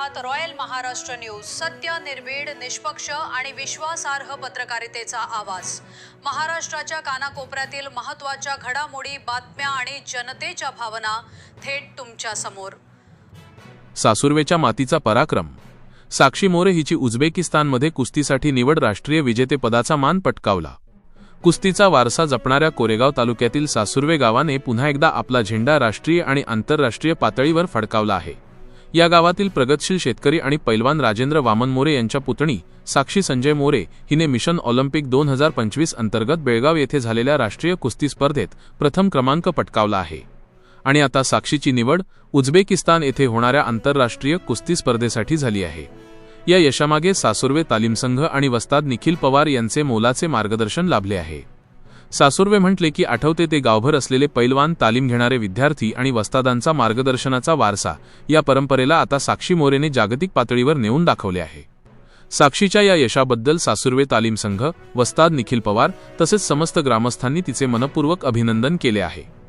आहात royal Maharashtra news. सत्य निर्भीड निष्पक्ष आणि विश्वासार्ह पत्रकारितेचा आवाज. महाराष्ट्राच्या कानाकोपऱ्यातील महत्त्वाच्या घडामोडी बातम्या आणि जनतेच्या भावना थेट तुमच्यासमोर. सासुर्वेच्या मातीचा पराक्रम. साक्षी मोरे हिची उझबेकिस्तानमध्ये कुस्तीसाठी निवड राष्ट्रीय विजेतेपदाचा मान पटकावला. कुस्तीचा वारसा जपणाऱ्या कोरेगाव तालुक्यातील सासुर्वे गावाने पुन्हा एकदा आपला झेंडा राष्ट्रीय आणि आंतरराष्ट्रीय पातळीवर फडकावला आहे. या गावातील प्रगतशील शेतकरी आणि पैलवान राजेंद्र वामन मोरे यांच्या पुतणी साक्षी संजय मोरे हिने मिशन ऑलिम्पिक दोन हजार पंचवीस अंतर्गत बेळगाव येथे झालेल्या राष्ट्रीय कुस्ती स्पर्धेत प्रथम क्रमांक पटकावला आहे. आणि आता साक्षीची निवड उझबेकिस्तान येथे होणाऱ्या आंतरराष्ट्रीय कुस्ती स्पर्धेसाठी झाली आहे. या यशामागे सासुर्वे तालीम संघ आणि वस्ताद निखिल पवार यांचे मोलाचे मार्गदर्शन लाभले आहे. सासुर्वे म्हटले की आठवते ते गावभर असलेले पैलवान तालीम घेणारे विद्यार्थी आणि वस्तादांचा मार्गदर्शनाचा वारसा या परंपरेला आता साक्षी मोरेने जागतिक पातळीवर नेऊन दाखवले आहे. साक्षीच्या या यशाबद्दल सासुर्वे तालीम संघ वस्ताद निखिल पवार तसेच समस्त ग्रामस्थांनी तिचे मनपूर्वक अभिनंदन केले आहे.